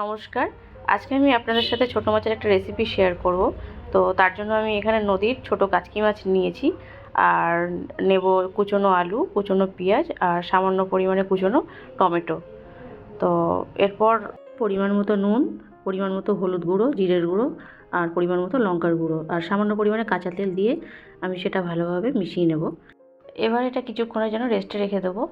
নমস্কার। আজকে আমি আপনাদের সাথে ছোটো মাছের একটা রেসিপি শেয়ার করব। তো তার জন্য আমি এখানে নদীর ছোট কাচকি মাছ নিয়েছি। আর নেব কুচনো আলু, কুচনো পেঁয়াজ আর সামান্য পরিমাণে কুচনো টমেটো। তো এরপর পরিমাণ মতো নুন, পরিমাণ মতো হলুদ গুঁড়ো, জিরের গুঁড়ো আর পরিমাণ মতো লঙ্কার গুঁড়ো। আর সামান্য পরিমাণে কাঁচা তেল দিয়ে আমি সেটা ভালোভাবে মিশিয়ে নেব। এবার এটা কিছুক্ষণের জন্য রেস্টে রেখে দেবো।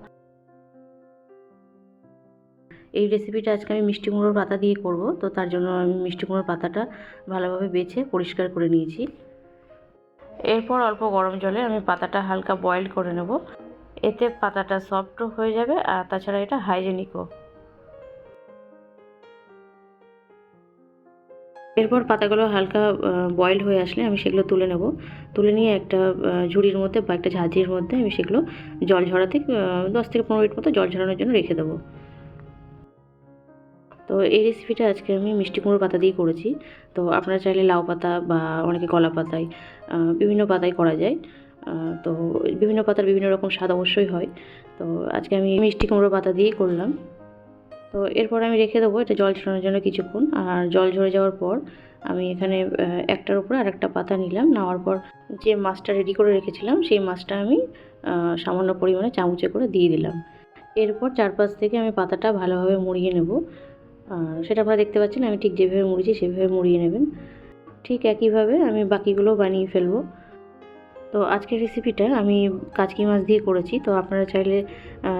এই রেসিপিটা আজকে আমি মিষ্টি কুমড়োর পাতা দিয়ে করব। তো তার জন্য আমি মিষ্টি কুমড়োর পাতাটা ভালোভাবে বেছে পরিষ্কার করে নিয়েছি। এরপর অল্প গরম জলে আমি পাতাটা হালকা বয়েল করে নেব। এতে পাতাটা সফটও হয়ে যাবে আর তাছাড়া এটা হাইজেনিকও এরপর পাতাগুলো হালকা বয়েল হয়ে আসলে আমি সেগুলো তুলে নেব। তুলে নিয়ে একটা ঝুড়ির মধ্যে বা একটা ঝাঁঝির মধ্যে আমি সেগুলো জল ঝরাতে দশ থেকে পনেরো মিনিট মতো জল ঝরানোর জন্য রেখে দেবো। তো এই রেসিপিটা আজকে আমি মিষ্টি কুমড়োর পাতা দিয়ে করেছি। তো আপনারা চাইলে লাউ পাতা বা অনেকে কলা পাতায় বিভিন্ন পাতায় করা যায়। তো বিভিন্ন পাতার বিভিন্ন রকম স্বাদ অবশ্যই হয়। তো আজকে আমি মিষ্টি কুমড়োর পাতা দিয়েই করলাম। তো এরপর আমি রেখে দেবো এটা জল ঝরানোর জন্য কিছুক্ষণ। আর জল ঝরে যাওয়ার পর আমি এখানে একটার উপরে আর একটা পাতা নিলাম। নেওয়ার পর যে মাছটা রেডি করে রেখেছিলাম, সেই মাছটা আমি সামান্য পরিমাণে চামচে করে দিয়ে দিলাম। এরপর চারপাশ থেকে আমি পাতাটা ভালোভাবে মুড়িয়ে নেব। সেটা আপনারা দেখতে পাচ্ছেন, আমি ঠিক যেভাবে মুড়িয়েছি সেভাবে মুড়িয়ে নেবেন। ঠিক একইভাবে আমি বাকিগুলো বানিয়ে ফেলব। তো আজকের রেসিপিটা আমি কাচকি মাছ দিয়ে করেছি, তো আপনারা চাইলে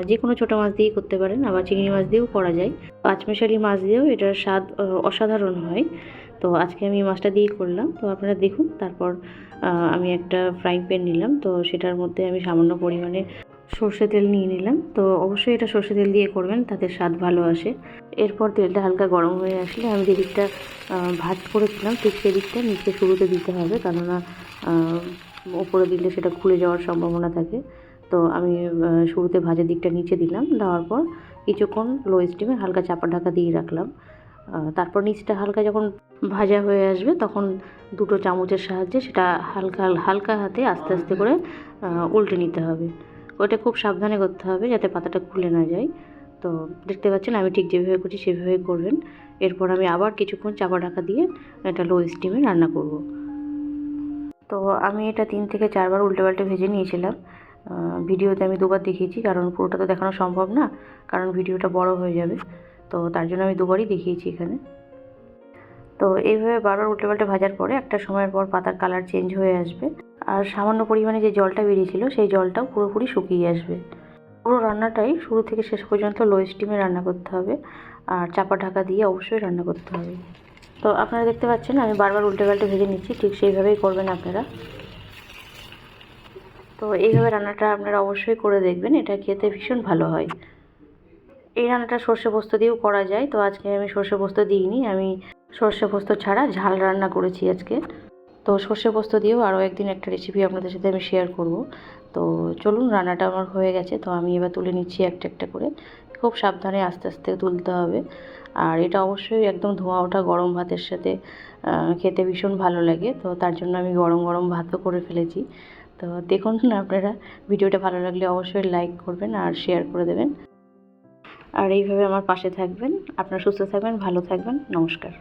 যে কোনো ছোটো মাছ দিয়েই করতে পারেন, আবার চিংড়ি মাছ দিয়েও করা যায়। পাঁচমেশালি মাছ দিয়েও এটার স্বাদ অসাধারণ হয়। তো আজকে আমি মাছটা দিয়েই করলাম। তো আপনারা দেখুন, তারপর আমি একটা ফ্রাইং প্যান নিলাম। তো সেটার মধ্যে আমি সামান্য পরিমাণে সর্ষে তেল নিয়ে নিলাম। তো অবশ্যই এটা সর্ষে তেল দিয়ে করবেন, তাতে স্বাদ ভালো আসে। এরপর তেলটা হালকা গরম হয়ে আসলে আমি যে দিকটা ভাজ করেছিলাম, ঠিক সেদিকটা নিচে শুরুতে দিতে হবে, কেননা ওপরে দিলে সেটা খুলে যাওয়ার সম্ভাবনা থাকে। তো আমি শুরুতে ভাজের দিকটা নিচে দিলাম, দেওয়ার পর কিছুক্ষণ লো স্টিমে হালকা চাপা ঢাকা দিয়ে রাখলাম। তারপর নিচটা হালকা যখন ভাজা হয়ে আসবে, তখন দুটো চামচের সাহায্যে সেটা হালকা হালকা হাতে আস্তে আস্তে করে উল্টে নিতে হবে। ওটা খুব সাবধানে করতে হবে যাতে পাতাটা খুলে না যায়। তো দেখতে পাচ্ছেন আমি ঠিক যেভাবে করছি সেভাবেই করবেন। এরপর আমি আবার কিছুক্ষণ চাপা ঢাকা দিয়ে এটা লো স্টিমে রান্না করব। তো আমি এটা তিন থেকে চারবার উল্টে পাল্টে ভেজে নিয়েছিলাম। ভিডিওতে আমি দুবার দেখিয়েছি, কারণ পুরোটা তো দেখানো সম্ভব না, কারণ ভিডিওটা বড় হয়ে যাবে। তো তার জন্য আমি দুবারই দেখিয়েছি এখানে। তো এইভাবে বারবার উল্টে পাল্টে ভাজার পরে একটা সময়ের পর পাতার কালার চেঞ্জ হয়ে আসবে। আর সামান্য পরিমাণে যে জলটা বেরিয়েছিল, সেই জলটাও পুরোপুরি শুকিয়ে আসবে। পুরো রান্নাটাই শুরু থেকে শেষ পর্যন্ত লো স্টিমে রান্না করতে হবে। আর চাপা ঢাকা দিয়ে অবশ্যই রান্না করতে হবে। তো আপনারা দেখতে পাচ্ছেন, আমি বারবার উল্টে পাল্টে ভেজে নিচ্ছি, ঠিক সেইভাবেই করবেন আপনারা। তো এইভাবে রান্নাটা আপনারা অবশ্যই করে দেখবেন, এটা খেতে ভীষণ ভালো হয়। এই রান্নাটা সর্ষে পোস্ত দিয়েও করা যায়। তো আজকে আমি সর্ষে পোস্ত দিইনি। আমি সর্ষে পোস্ত ছাড়া ঝাল রান্না করেছি আজকে। তো সর্ষে পোস্ত দিয়েও আরও একদিন একটা রেসিপি আপনাদের সাথে আমি শেয়ার করব। তো চলুন, রান্নাটা আমার হয়ে গেছে। তো আমি এবার তুলে নিচ্ছি একটা একটা করে। খুব সাবধানে আস্তে আস্তে তুলতে হবে। আর এটা অবশ্যই একদম ধোঁয়া ওঠা গরম ভাতের সাথে খেতে ভীষণ ভালো লাগে। তো তার জন্য আমি গরম গরম ভাতও করে ফেলেছি। তো দেখুন, আপনারা ভিডিওটা ভালো লাগলে অবশ্যই লাইক করবেন আর শেয়ার করে দেবেন। আর এইভাবে আমার পাশে থাকবেন। আপনারা সুস্থ থাকবেন ভালো থাকবেন। নমস্কার।